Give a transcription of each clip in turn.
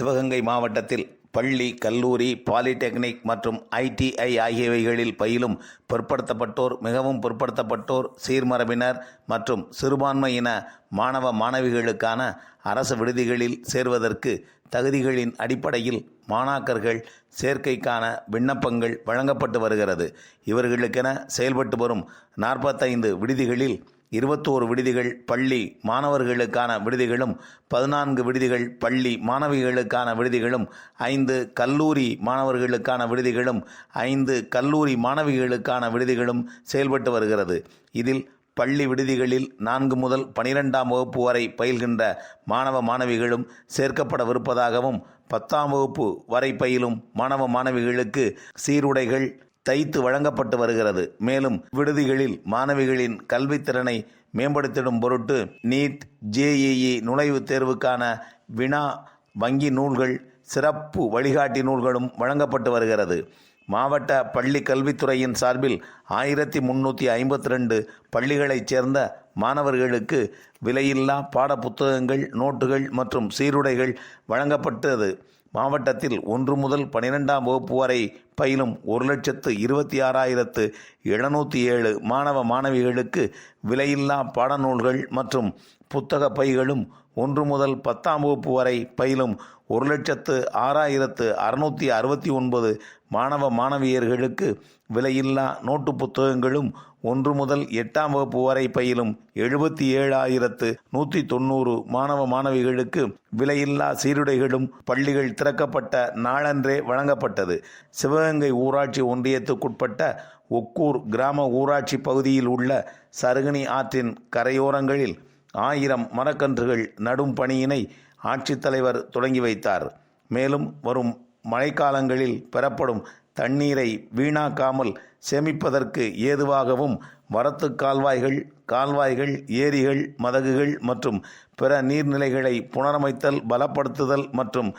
சிவகங்கை மாவட்டத்தில் பள்ளி கல்லூரி பாலிடெக்னிக் மற்றும் ஐடிஐ ஆகியவைகளில் பயிலும் பிற்படுத்தப்பட்டோர் மிகவும் பிற்படுத்தப்பட்டோர் சீர்மரபினர் மற்றும் சிறுபான்மையின மாணவ மாணவிகளுக்கான அரசு விடுதிகளில் சேர்வதற்கு தகுதிகளின் அடிப்படையில் மாணாக்கர்கள் சேர்க்கைக்கான விண்ணப்பங்கள் வழங்கப்பட்டு வருகிறது. இவர்களுக்கென செயல்பட்டு வரும் நாற்பத்தைந்து விடுதிகளில் இருபத்தோரு விடுதிகள் பள்ளி மாணவர்களுக்கான விடுதிகளும் பதினான்கு விடுதிகள் பள்ளி மாணவிகளுக்கான விடுதிகளும் ஐந்து கல்லூரி மாணவர்களுக்கான விடுதிகளும் ஐந்து கல்லூரி மாணவிகளுக்கான விடுதிகளும் செயல்பட்டு வருகிறது. இதில் பள்ளி விடுதிகளில் நான்கு முதல் பனிரெண்டாம் வகுப்பு வரை பயில்கின்ற மாணவ மாணவிகளும் சேர்க்கப்படவிருப்பதாகவும் பத்தாம் வகுப்பு வரை பயிலும் மாணவ மாணவிகளுக்கு சீருடைகள் தைத்து வழங்கப்பட்டு வருகிறது. மேலும் விடுதிகளில் மாணவிகளின் கல்வித்திறனை மேம்படுத்திடும் பொருட்டு நீட் ஜேஇஇ நுழைவுத் தேர்வுக்கான வினா வங்கி நூல்கள் சிறப்பு வழிகாட்டி நூல்களும் வழங்கப்பட்டு வருகிறது. மாவட்ட பள்ளி கல்வித்துறையின் சார்பில் ஆயிரத்தி முன்னூற்றி ஐம்பத்தி ரெண்டு பள்ளிகளைச் சேர்ந்த மாணவர்களுக்கு விலையில்லா பாடப்புத்தகங்கள் நோட்டுகள் மற்றும் சீருடைகள் வழங்கப்பட்டது. மாவட்டத்தில் ஒன்று முதல் பனிரெண்டாம் வகுப்பு வரை பயிலும் ஒரு லட்சத்து இருபத்தி ஆறாயிரத்து எழுநூற்றி ஏழு மாணவ மாணவிகளுக்கு விலையில்லா பாடநூல்கள் மற்றும் புத்தக பைகளும் ஒன்று முதல் பத்தாம் வகுப்பு வரை பயிலும் ஒரு லட்சத்து ஆறாயிரத்து அறுநூற்றி அறுபத்தி ஒன்பது மாணவ மாணவியர்களுக்கு விலையில்லா நோட்டு புத்தகங்களும் ஒன்று முதல் எட்டாம் வகுப்பு வரை பயிலும் எழுபத்தி ஏழாயிரத்து நூற்றி தொண்ணூறு மாணவ மாணவிகளுக்கு விலையில்லா சீருடைகளும் பள்ளிகள் திறக்கப்பட்ட நாளன்றே வழங்கப்பட்டது. சிவகங்கை ஊராட்சி ஒன்றியத்துக்குட்பட்ட ஒக்கூர் கிராம ஊராட்சி பகுதியில் உள்ள சருகனி ஆற்றின் கரையோரங்களில் ஆயிரம் மரக்கன்றுகள் நடும் பணியினை ஆட்சித்தலைவர் தொடங்கி வைத்தார். மேலும் வரும் மழைக்காலங்களில் பெறப்படும் தண்ணீரை வீணாக்காமல் சேமிப்பதற்கு ஏதுவாகவும் வரத்து கால்வாய்கள் கால்வாய்கள் ஏரிகள் மதகுகள் மற்றும் பிற நீர்நிலைகளை புனரமைத்தல் பலப்படுத்துதல் மற்றும்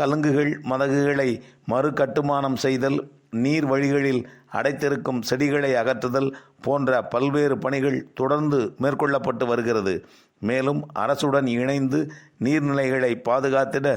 கலுங்குகள் மதகுகளை மறு கட்டுமானம் செய்தல் நீர் வழிகளில் அடைத்திருக்கும் செடிகளை அகற்றுதல் போன்ற பல்வேறு பணிகள் தொடர்ந்து மேற்கொள்ளப்பட்டு வருகிறது. மேலும் அரசுடன் இணைந்து நீர்நிலைகளை பாதுகாத்திட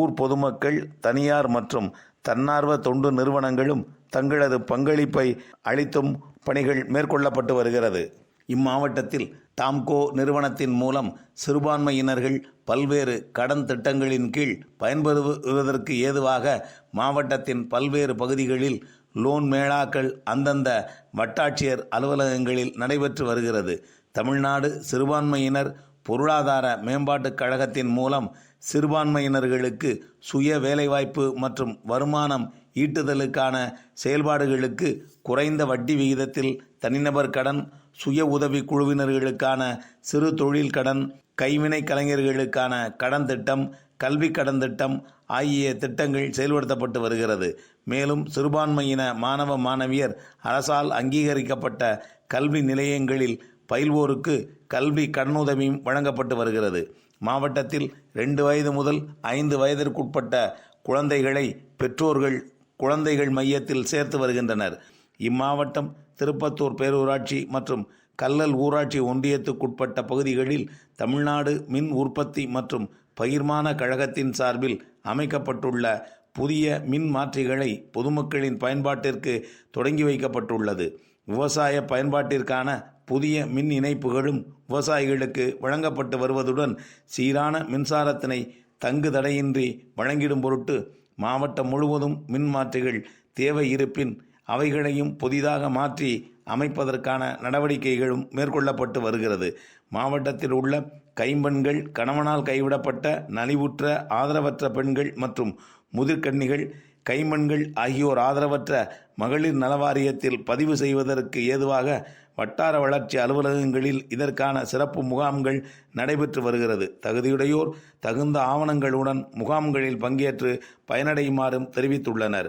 ஊர் பொதுமக்கள் தனியார் மற்றும் தன்னார்வ தொண்டு நிறுவனங்களும் தங்களது பங்களிப்பை அளித்தும் பணிகள் மேற்கொள்ளப்பட்டு வருகிறது. இம்மாவட்டத்தில் டாம்கோ நிறுவனத்தின் மூலம் சிறுபான்மையினர்கள் பல்வேறு கடன் திட்டங்களின் கீழ் பயன்பெறுவதற்கு ஏதுவாக மாவட்டத்தின் பல்வேறு பகுதிகளில் லோன் மேளாக்கள் அந்தந்த வட்டாட்சியர் அலுவலகங்களில் நடைபெற்று வருகிறது. தமிழ்நாடு சிறுபான்மையினர் பொருளாதார மேம்பாட்டுக் கழகத்தின் மூலம் சிறுபான்மையினர்களுக்கு சுய வேலைவாய்ப்பு மற்றும் வருமானம் ஈட்டுதலுக்கான செயல்பாடுகளுக்கு குறைந்த வட்டி விகிதத்தில் தனிநபர் கடன் சுய உதவி குழுவினர்களுக்கான சிறு தொழில் கடன் கைவினை கலைஞர்களுக்கான கடன் திட்டம் கல்வி கடன் திட்டம் ஆகிய திட்டங்கள் செயல்படுத்தப்பட்டு வருகிறது. மேலும் சிறுபான்மையின மாணவ மாணவியர் அரசால் அங்கீகரிக்கப்பட்ட கல்வி நிலையங்களில் பயில்வோருக்கு கல்வி கடனுதவியும் வழங்கப்பட்டு வருகிறது. மாவட்டத்தில் ரெண்டு வயது முதல் ஐந்து வயதிற்குட்பட்ட குழந்தைகளை பெற்றோர்கள் குழந்தைகள் மையத்தில் சேர்த்து வருகின்றனர். இம்மாவட்டம் திருப்பத்தூர் பேரூராட்சி மற்றும் கல்லல் ஊராட்சி ஒன்றியத்துக்குட்பட்ட பகுதிகளில் தமிழ்நாடு மின் உற்பத்தி மற்றும் பகிர்மான கழகத்தின் சார்பில் அமைக்கப்பட்டுள்ள புதிய மின் மாற்றிகளை பொதுமக்களின் பயன்பாட்டிற்கு தொடங்கி வைக்கப்பட்டுள்ளது. விவசாய பயன்பாட்டிற்கான புதிய மின் இணைப்புகளும் விவசாயிகளுக்கு வழங்கப்பட்டு வருவதுடன் சீரான மின்சாரத்தினை தங்கு தடையின்றி வழங்கிடும் பொருட்டு மாவட்டம் முழுவதும் மின் மாற்றிகள் தேவை இருப்பின் அவைகளையும் புதிதாக மாற்றி அமைப்பதற்கான நடவடிக்கைகளும் மேற்கொள்ளப்பட்டு வருகிறது. மாவட்டத்தில் உள்ள கைம்பெண்கள் கணவனால் கைவிடப்பட்ட நலிவுற்ற ஆதரவற்ற பெண்கள் மற்றும் முதிர்கன்னிகள் கைம்பெண்கள் ஆகியோர் ஆதரவற்ற மகளிர் நலவாரியத்தில் பதிவு செய்வதற்கு ஏதுவாக வட்டார வளர்ச்சி அலுவலகங்களில் இதற்கான சிறப்பு முகாம்கள் நடைபெற்று வருகிறது. தகுதியுடையோர் தகுந்த ஆவணங்களுடன் முகாம்களில் பங்கேற்று பயனடையுமாறும் தெரிவித்துள்ளனர்.